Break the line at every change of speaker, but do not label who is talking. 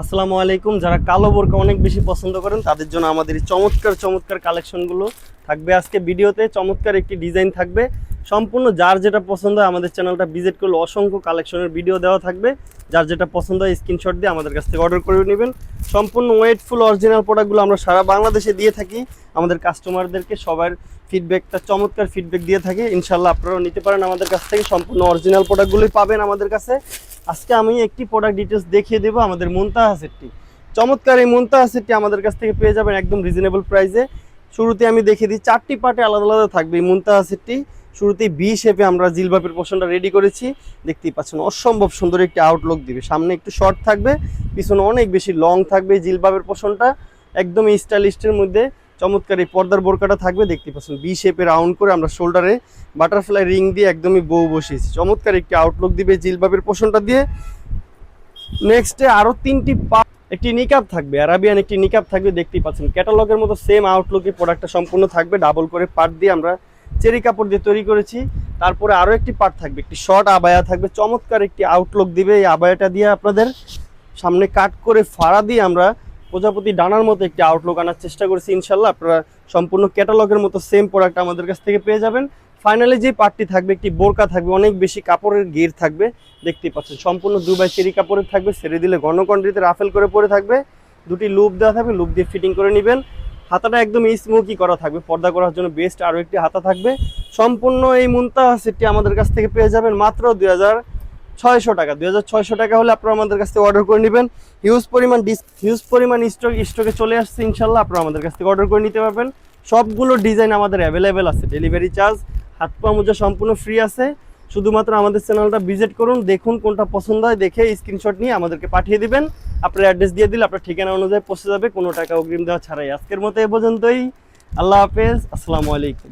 আসসালামু আলাইকুম। যারা কালো বোরকা অনেক বেশি পছন্দ করেন, তাদের জন্য আমাদের এই চমৎকার চমৎকার কালেকশনগুলো থাকবে আজকে ভিডিওতে, চমৎকার একটি ডিজাইন থাকবে। সম্পূর্ণ যার যেটা পছন্দ হয় আমাদের চ্যানেলটা ভিজিট করলে অসংখ্য কালেকশনের ভিডিও দেওয়া থাকবে। যার যেটা পছন্দ হয় স্ক্রিনশট দিয়ে আমাদের কাছ থেকে অর্ডার করে নেবেন। সম্পূর্ণ ওয়েটফুল অরিজিনাল প্রোডাক্টগুলো আমরা সারা বাংলাদেশে দিয়ে থাকি। আমাদের কাস্টমারদেরকে সবার ফিডব্যাকটা চমৎকার ফিডব্যাক দিয়ে থাকি। ইনশাল্লাহ আপনারাও নিতে পারেন আমাদের কাছ থেকে। সম্পূর্ণ অরিজিনাল প্রোডাক্টগুলোই পাবেন আমাদের কাছে। আজকে আমি একটি প্রোডাক্ট ডিটেলস দেখিয়ে দেবো আমাদের মুনতাহা সেটটি। চমৎকার এই মুনতাহা সেটটি আমাদের কাছ থেকে পেয়ে যাবেন একদম রিজনেবল প্রাইসে শুরুতে আমি দেখিয়ে দিই, চারটি পার্টে আলাদা আলাদা থাকবে। এই মুনতাহা সেটটি শুরুতেই বি শেপে আমরা জিলবাপের পোষণটা রেডি করেছি। দেখতেই পাচ্ছেন, অসম্ভব সুন্দর একটি আউটলুক দিবে। সামনে একটু শর্ট থাকবে, পিছনে অনেক বেশি লং থাকবে জিলবাপের পোষণটা একদম স্টাইলিস্টের মধ্যে চমৎকার এই পর্দার বোরকাটা থাকবে। দেখতে পাচ্ছেন, বি শেপে রাউন্ড করে আমরা শোল্ডারে বাটারফ্লাই রিং দিয়ে একদমই বউ বসিয়েছি। চমৎকার একটি আউটলুক দিবে জিলবাবের পোষণটা দিয়ে। নেক্সটে আরও তিনটি পা একটি নিকাপ থাকবে আরাবিয়ান একটি নিকাপ থাকবে, দেখতেই পাচ্ছেন। ক্যাটালগের মতো সেম আউটলুকে প্রোডাক্টটা সম্পূর্ণ থাকবে ডাবল করে পার্ট দিয়ে আমরা চেরি কাপড় দিয়ে তৈরি করেছি। তারপরে আরও একটি পার্ট থাকবে, একটি শর্ট আবায়া থাকবে, চমৎকার একটি আউটলুক দিবে এই আবায়াটা দিয়ে আপনাদের সামনে কাট করে ফাড়া দিয়ে আমরা প্রজাপতি ডানার মতো একটি আউটলুক আনার চেষ্টা করেছি, ইনশাল্লাহ আপনারা সম্পূর্ণ ক্যাটালগের মতো সেম প্রোডাক্ট আমাদের কাছ থেকে পেয়ে যাবেন। ফাইনালি যে পার্টটি থাকবে, একটি বোরকা থাকবে, অনেক বেশি কাপড়ের গের থাকবে, দেখতেই পাচ্ছেন। সম্পূর্ণ দুবাই চেরি কাপড়ের থাকবে, ছেড়ে দিলে ঘনকণ্ডিতে রাফেল করে পরে থাকবে। দুটি লুপ দেওয়া থাকবে, লুপ দিয়ে ফিটিং করে নেবেন। হাতাটা একদম স্মোকি করা থাকবে, পর্দা করার জন্য বেস্ট আরও একটি হাতা থাকবে। সম্পূর্ণ এই মুন্তা সেটটি আমাদের কাছ থেকে পেয়ে যাবেন মাত্র দুই ছয়শো টাকা। দুই হাজার ছয়শো টাকা হলে আপনারা আমাদের কাছ থেকে অর্ডার করে নেবেন। হিউজ পরিমাণ ডিস হিউজ পরিমাণ স্টক স্টকে চলে আসছে, ইনশাল্লাহ আপনারা আমাদের কাছ থেকে অর্ডার করে নিতে পারবেন। সবগুলো ডিজাইন আমাদের অ্যাভেলেবেল আছে ডেলিভারি চার্জ হাত পা মোজা সম্পূর্ণ ফ্রি আছে। শুধুমাত্র আমাদের চ্যানেলটা ভিজিট করুন, দেখুন কোনটা পছন্দ হয়, দেখে স্ক্রিনশট নিয়ে আমাদেরকে পাঠিয়ে দিবেন। আপনার অ্যাড্রেস দিয়ে দিলে আপনার ঠিকানা অনুযায়ী পৌঁছে যাবে, কোনো টাকা অগ্রিম দেওয়া ছাড়াই। আজকের মতো এ পর্যন্তই। আল্লাহ হাফেজ, আসসালামু আলাইকুম।